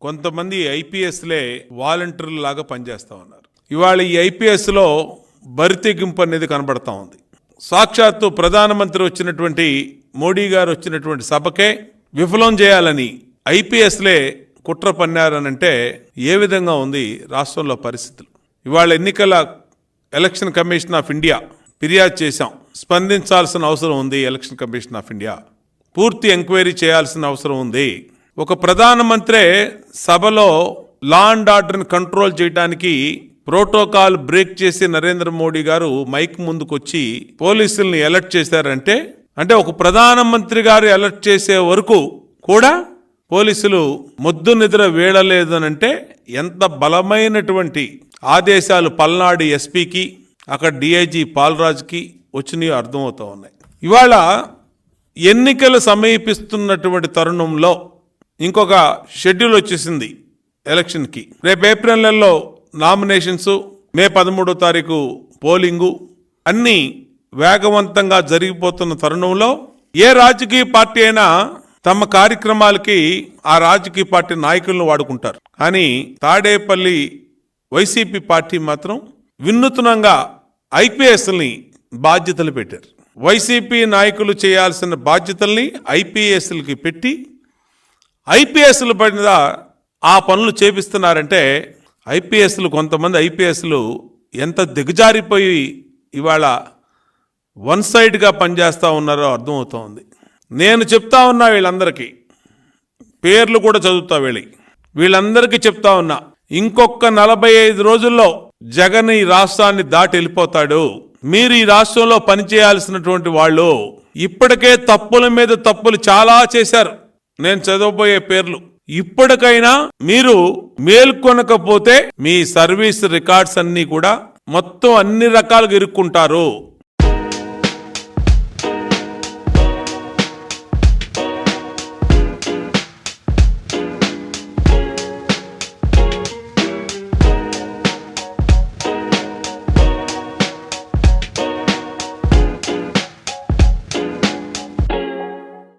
కొంతమంది ఐపీఎస్లే వాలంటీర్లు లాగా పనిచేస్తూ ఉన్నారు. ఇవాళ ఈ ఐపీఎస్లో బరితెగింపు అనేది కనబడతా ఉంది. సాక్షాత్తు ప్రధానమంత్రి వచ్చినటువంటి మోడీ గారు వచ్చినటువంటి సభకే విఫలం చేయాలని ఐపీఎస్లే కుట్ర పన్నారనంటే ఏ విధంగా ఉంది రాష్ట్రంలో పరిస్థితులు? ఇవాళ ఎన్నికల ఎలక్షన్ కమిషన్ ఆఫ్ ఇండియా ఫిర్యాదు చేశాం. స్పందించాల్సిన అవసరం ఉంది ఎలక్షన్ కమిషన్ ఆఫ్ ఇండియా. పూర్తి ఎంక్వైరీ చేయాల్సిన అవసరం ఉంది. ఒక ప్రధానమంత్రే సభలో లా అండ్ ఆర్డర్ని కంట్రోల్ చేయడానికి ప్రోటోకాల్ బ్రేక్ చేసి నరేంద్ర మోడీ గారు మైక్ ముందుకొచ్చి పోలీసుల్ని అలర్ట్ చేశారంటే అంటే ఒక ప్రధానమంత్రి గారు అలర్ట్ చేసే వరకు కూడా పోలీసులు మొద్దు నిద్ర వీడలేదనంటే ఎంత బలమైనటువంటి ఆదేశాలు పల్నాడు ఎస్పీకి అక్కడ డిఐజీ పాల్రాజ్కి వచ్చినాయో అర్థమవుతా ఉన్నాయి. ఇవాళ ఎన్నికలు సమీపిస్తున్నటువంటి తరుణంలో ఇంకొక షెడ్యూల్ వచ్చేసింది ఎలక్షన్కి. రేపు ఏప్రిల్ నెలలో నామినేషన్స్ మే పదమూడో తారీఖు పోలింగు అన్నీ వేగవంతంగా జరిగిపోతున్న తరుణంలో ఏ రాజకీయ పార్టీ అయినా తమ కార్యక్రమాలకి ఆ రాజకీయ పార్టీ నాయకులను వాడుకుంటారు. కానీ తాడేపల్లి వైసీపీ పార్టీ మాత్రం వినూత్నంగా ఐపీఎస్ని బాధ్యతలు పెట్టారు. వైసీపీ నాయకులు చేయాల్సిన బాధ్యతల్ని ఐపీఎస్లకి పెట్టి ఐపీఎస్ల పడిన ఆ పనులు చేపిస్తున్నారంటే ఐపీఎస్లు కొంతమంది ఐపీఎస్లు ఎంత దిగజారిపోయి ఇవాళ వన్ సైడ్గా పనిచేస్తూ ఉన్నారో అర్థమవుతోంది. నేను చెప్తా ఉన్నా వీళ్ళందరికీ పేర్లు కూడా చదువుతా వీళ్ళి వీళ్ళందరికీ చెప్తా ఉన్నా ఇంకొక నలభై ఐదు రోజుల్లో జగన్ ఈ రాష్ట్రాన్ని దాటి వెళ్ళిపోతాడు. మీరు ఈ రాష్ట్రంలో పనిచేయాల్సినటువంటి వాళ్ళు ఇప్పటికే తప్పుల మీద తప్పులు చాలా చేశారు. నేను చదవబోయే పేర్లు. ఇప్పటికైనా మీరు మేల్కొనకపోతే మీ సర్వీస్ రికార్డ్స్ అన్ని కూడా మొత్తం అన్ని రకాలుగా ఇరుక్కుంటారు.